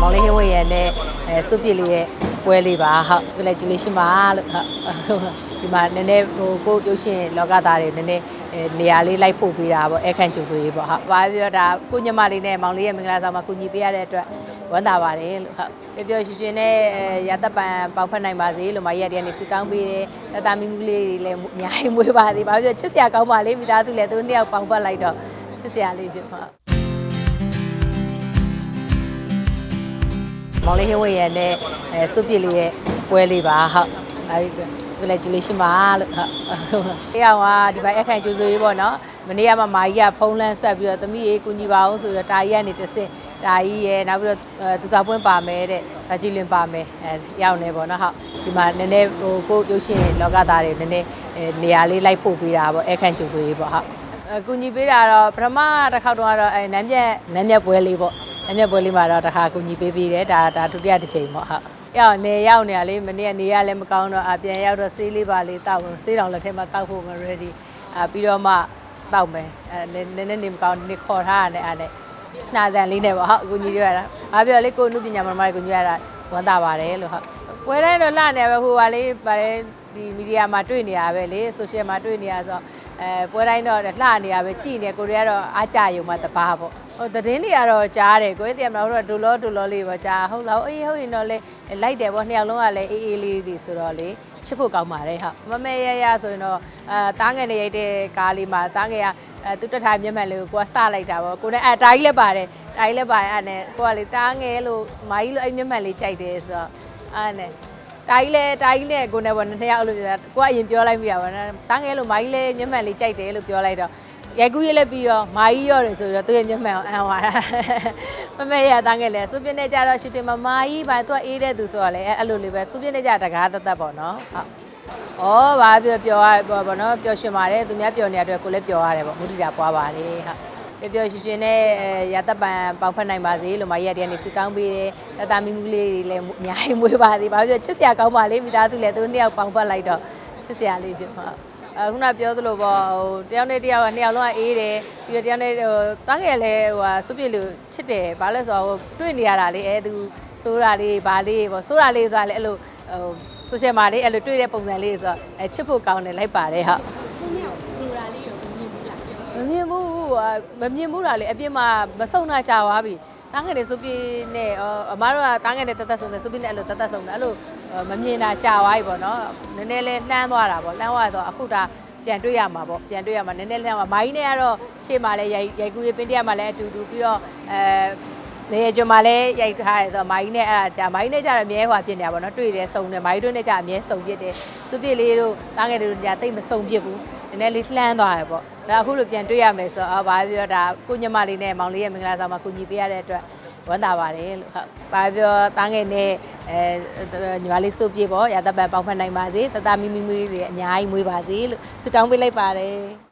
မောင်လေးဟင်းဝေရနဲ့အဲစုပ်ပြစ်လေးရဲ့ပွဲလေးပါဟုတ် congratulation ပါလို့ဟုတ်ဒီမှာနည်းနည်းဟိုကိုရုပ်ရှင်လောကသားတွေနည်းနည်းအဲနေရာလေးလိုက်ပို့ပေးတာပေါ့အခန့်ကြိုဆိုရေးပေါ့ဟုတ်ဘာပြောတာကိုညမလေးနဲ့မောင်လေးရဲ့မင်္ဂလာဆောင်မှာကူညီပေးရတဲ့အတွက်ဝမ်းသာပါတယ်လို့ဟုတ်ပြောပြောရှင်ရှင်နဲ့အဲရသက်ပံပေါက်ဖက်နိုင်ပါစေလို့မကြီးရတဲ့ကနေဆူတောင်းပေးတယ်တတမီမူလေးတွေလည်းအများကြီးမွေးပါသေးဘာပြောချစ်စရာကောင်းပါလေမိသားစုလည်းသူတို့နှစ်ယောက်ပေါင်းဖက်လိုက်တော့ချစ်စရာလေးဖြစ်ပါ မောင်လေးဟင်းဝေရနဲ့အဲစုပ်ပြစ်လေးရဲ့ပွဲလေးပါဟုတ်ဒါပြီး congratulation ပါလို့ဟုတ်အေးအောင်ကဒီဘက်အခန့်ကျိုးဆိုရေးပေါ့နော်မနေ့ကမှမာကြီးကဖုံးလန်းဆက်ပြီးတော့သမီးရေးကူညီပါအောင်ဆိုတော့တာကြီးကနေတဆင့်တာကြီးရဲ့နောက်ပြီးတော့အဲသူစားပွင့်ပါမယ်တဲ့ဒါကြည်လင်ပါမယ်အဲရောက်နေပေါ့နော်ဟုတ်ဒီမှာနည်းနည်းဟိုကိုရုပ်ရှင်လောကသားတွေနည်းနည်းအဲနေရာလေးလိုက်ပို့ပေးတာပေါ့အခန့်ကျိုးဆိုရေးပေါ့ဟုတ်အကူညီပေးတာတော့ပထမတစ်ခေါက်တော့ကတော့အဲနမ်းမြက်နမ်းမြက်ပွဲလေးပေါ့ အမျက်ပွဲလေးမှာတော့တစ်ခါကူညီပေးပေးတယ်ဒါဒါဒုတိယတစ်ချိန်ပေါ့ဟုတ်ရောက်နေရောက်နေရလေမနေ့ကနေရလည်းမကောင်းတော့အပြန်ရောက်တော့ဆေးလေးပါလေးတောက်ဆေးတောင်လက်ထဲမှာတောက်ဖို့မ ready အပြီးတော့မှတောက်မယ်အဲနည်းနည်းနေမကောင်းနေခေါ်ထားရတယ်အဲ့နဲ့နှာတန်လေးနဲ့ပေါ့ဟုတ်ကူညီရတာအားပြောလေကိုနုပညာမမလေးကူညီရတာဝမ်းသာပါတယ်လို့ဟုတ်ပွဲတိုင်းတော့လှနေပဲဟိုပါလေးပါတယ်ဒီမီဒီယာမှာတွေ့နေရပဲလေဆိုရှယ်မှာတွေ့နေရဆိုအဲပွဲတိုင်းတော့လှနေရပဲကြည်နေကိုရီးယားတော့အားကြယုံမှတပါပေါ့ ဟိုသတင်းတွေကတော့ကြားတယ်ကိုယ်တည်းမလားတို့ကဒူလောဒူလောလေးပေါ့ကြားဟုတ်လားအေးဟုတ်ရင်တော့လေလိုက်တယ်ပေါ့နှစ်ယောက်လုံးကလည်းအေးအေးလေးတွေဆိုတော့လေချစ်ဖို့ကောင်းပါတယ်ဟုတ်မမဲရရဆိုရင်တော့အာတားငယ်နေရိုက်တဲ့ကားလေးမှာတားငယ်ကအဲသူတက်ထားမျက်မှန်လေးကိုကိုကစလိုက်တာပေါ့ကိုနဲ့အဲတားကြီးလည်းပါတယ်တားကြီးလည်းပါတယ်အဲ့နဲ့ကိုကလေတားငယ်လို့မာကြီးလို့အဲ့မျက်မှန်လေးကြိုက်တယ်ဆိုတော့အဲ့နဲ့တာကြီးလဲတာကြီးနဲ့ကိုနဲ့ပေါ့နှစ်ယောက်အဲ့လိုပြောတာကိုကအရင်ပြောလိုက်မိတာပေါ့နော်တားငယ်လို့မာကြီးလဲမျက်မှန်လေးကြိုက်တယ်လို့ပြောလိုက်တော့ ရိုက်ကူးရေးလည်းပြီးရောမာကြီးရောတယ်ဆိုတော့သူ့ရဲ့မျက်မှန်အောင်အံသွားတာမမဲရတန်းခဲ့လဲစုပြင်းနေကြတော့ရှူတင်မမာကြီးပါသူကအေးတဲ့သူဆိုတော့လေအဲ့လိုလေးပဲသူပြင်းနေကြတကားတသက်ပေါ့နော်ဟုတ်ဩဘာပြောပြောရပေါ့ဗောနော်ပျော်ရွှင်ပါတယ်သူများပျော်နေတဲ့အတွက်ကိုလည်းပျော်ရတယ်ပေါ့မုဒိတာပွားပါတယ်ဟုတ်ပျော်ပျော်ရွှင်ရွှင်နဲ့ရသက်ပံပေါက်ဖက်နိုင်ပါစေလို့မကြီးရတဲ့ကနေဆူတောင်းပေးတယ်တတမီမူလေးတွေလည်းအများကြီးမွေးပါသေးဘာပြောချစ်စရာကောင်းပါလေမိသားစုလည်းသူတို့နှစ်ယောက်ပေါင်းဖက်လိုက်တော့ချစ်စရာလေးဖြစ်ပါ အခုနပြောသလိုပေါ့ဟိုတယောက်နဲ့တယောက်ကနှစ်ယောက်လုံးကအေးတယ်ပြီးတော့တယောက်နဲ့ဟိုတားငယ်လဲဟိုဟာစုပြစ်လို့ချစ်တယ်ဘာလဲဆိုတော့ဟိုတွေ့နေရတာလေအဲသူစိုးတာလေးဘာလေးပေါ့စိုးတာလေးဆိုတာလေအဲ့လိုဟိုဆိုရှယ်မှာလေးအဲ့လိုတွေ့တဲ့ပုံစံလေးဆိုတော့အဲချစ်ဖို့ကောင်းတယ်လိုက်ပါတယ်ဟုတ်မမြင်ဘူးဟာမမြင်ဘူးလားလေအပြစ်မှာမဆုံတာကြာသွားပြီတားငယ်တွေစုပြစ်နဲ့အမတို့ကတားငယ်တွေတသက်ဆုံးတယ်စုပြစ်နဲ့အဲ့လိုတသက်ဆုံးတယ်အဲ့လို မမြင်တာကြာသွားပြီပေါ့နော်နည်းနည်းလေးနှမ်းသွားတာပေါ့နှမ်းသွားတော့အခုဒါပြန်တွေ့ရမှာပေါ့ပြန်တွေ့ရမှာနည်းနည်းလေးမှာမိုင်းနဲ့ကတော့ရှေ့မှာလည်းရိုက်ရိုက်ကူးရေးပင်တရမှာလည်းအတူတူပြီးတော့အဲနေကြမှာလည်းရိုက်ထားတယ်ဆိုတော့မိုင်းနဲ့အဲ့ဒါကြာမိုင်းနဲ့ကြာတော့အမြဲဟွာဖြစ်နေတာပေါ့နော်တွေ့တယ်စုံတယ်မိုင်းတို့နဲ့ကြာအမြဲစုံဖြစ်တယ်စုပြစ်လေးတို့တားငယ်တို့ကြာတိတ်မစုံဖြစ်ဘူးနည်းနည်းလေးလှမ်းသွားတယ်ပေါ့ဒါအခုလိုပြန်တွေ့ရမယ်ဆိုတော့ဘာပြောဒါကိုညမလေးနဲ့မောင်လေးရဲ့မင်္ဂလာဆောင်မှာကူညီပေးရတဲ့အတွက် ဝမ်းသာပါတယ်လို့ဟုတ်ဘာပြောတားငယ်နဲ့အဲညီမလေးစုပ်ပြေပေါ့ရတပတ်ပေါင်းဖက်နိုင်ပါစေတတမီမီမီတွေအများကြီးမွေးပါစေလို့ဆုတောင်းပေးလိုက်ပါတယ်